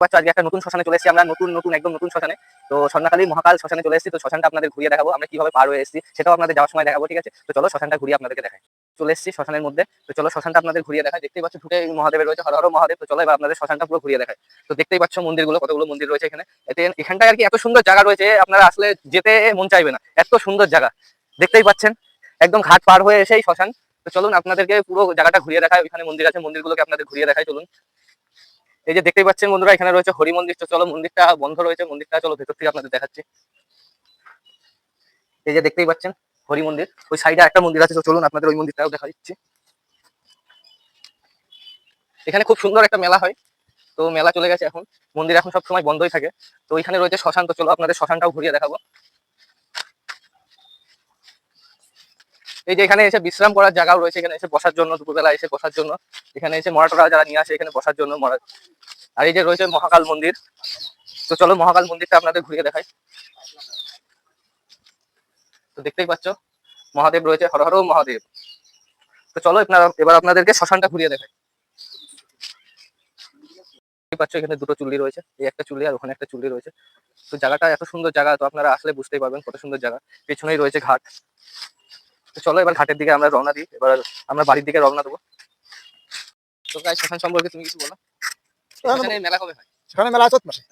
পাচ্ছ, আজকে একটা নতুন শ্মশানে চলে এসেছি আমরা, নতুন নতুন, একদম নতুন শ্মশানে। তো স্বর্ণকালী মহাকাল শ্মশানে চলে এসেছি, তো শ্মশানটা আপনাদের ঘুরিয়ে দেখাবো, আমরা কীভাবে পার হয়ে এসেছি, সেটাও আপনাদের যাওয়ার সময় দেখাবো, ঠিক আছে? তো চলো শ্মশানটা ঘুরিয়ে আপনাদেরকে দেখাই। চলে এসেছি শ্মশানের মধ্যে, তো চলো শ্মশানটা আপনাদের ঘুরিয়ে দেখায় দেখতেই পাচ্ছ, ঢুকে মহাদেবের রয়েছে, হর হর মহাদেব, তো চলো এবার আপনাদের শ্মশানটা পুরো ঘুরিয়ে দেখায় তো দেখতেই পাচ্ছ মন্দিরগুলো, কতগুলো মন্দির রয়েছে এখানে। এতে এখানটায় আর কি এত সুন্দর জায়গা রয়েছে, আপনারা আসলে যেতে মন চাইবে না, এত সুন্দর জায়গা। দেখতেই পাচ্ছেন, একদম ঘাট পার হয়ে এসেই শ্মশান। তো চলুন আপনাদেরকে পুরো জায়গাটা ঘুরিয়ে দেখায় ওইখানে মন্দির আছে, মন্দিরগুলোকে আপনাদের ঘুরিয়ে দেখায় চলুন। এই যে দেখতেই পাচ্ছেন বন্ধুরা, এখানে রয়েছে হরি মন্দির তো চলো, মন্দিরটা বন্ধ রয়েছে, মন্দিরটা চলো, ভেতর থেকে আপনাদের দেখাচ্ছি। এই যে দেখতেই পাচ্ছেন, হরি মন্দির। ওই সাইডে একটা মন্দির আছে চলুন আপনাদের ওই মন্দিরটাও দেখা দিচ্ছি। এখানে খুব সুন্দর একটা মেলা হয়। তো মেলা চলে গেছে এখন। মন্দির এখন সব সময় বন্ধই থাকে। তো ওইখানে রয়েছে শ্মশান, তো চলো আপনাদের শ্মশানটাও ঘুরিয়ে দেখাবো। এই যে এখানে এসে বিশ্রাম করার জায়গাও রয়েছে, এখানে এসে বসার জন্য, দুপুরবেলা এসে বসার জন্য। এখানে এসে মরাটোরা যারা নিয়ে আসে, এখানে বসার জন্য মরা আর এই যে রয়েছে মহাকাল মন্দির। তো চলো মহাকাল মন্দিরটা আপনাদের ঘুরিয়ে দেখাই। তো দেখতেই পাচ্ছ, মহাদেব রয়েছে, হর হর মহাদেব। তো চলো এবার আপনাদেরকে শ্মশানটা ঘুরিয়ে দেখাই। পাচ্ছ, এখানে দুটো চুল্লি রয়েছে, এই একটা চুল্লি আর ওখানে একটা চুল্লি রয়েছে। তো জায়গাটা এত সুন্দর জায়গা, তো আপনারা আসলে বুঝতেই পারবেন কত সুন্দর জায়গা। পেছনেই রয়েছে ঘাট। তো চলো এবার ঘাটের দিকে আমরা রওনা দিই। এবার আমরা বাড়ির দিকে রওনা দেবো। তো গাই শ্মশান সম্পর্কে তুমি কিছু বলো? শ্মশানে মেলা কবে হয়? মেলা মাসে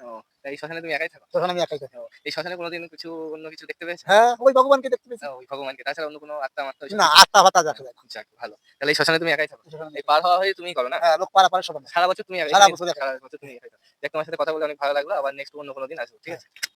এই শ্মশানে তুমি একাই থাকো? তখন আমি একাই থাকি। এই শ্মশানে কোনোদিন কিছু অন্য কিছু দেখতে পেয়েছ? হ্যাঁ ওই ভগবানকে দেখতে পেয়েছি। ওই ভগবানকে। তাছাড়া অন্য কোনো আত্মা মাত্রা না আত্মা ফাতা যাক ভালো। তাহলে এই শ্মশানে তুমি একাই থাকো? এই পার হওয়া হয়ে তুমি করো না? হ্যাঁ লোক পারা পারে সবাই। সারা বছর তুমি একাই সারা? বছর সারা বছর তুমি একাই থাকো। দেখ তোমার সাথে কথা বলে অনেক ভালো লাগল। আবার নেক্সট অন্য কোনো দিন আসব ঠিক আছে?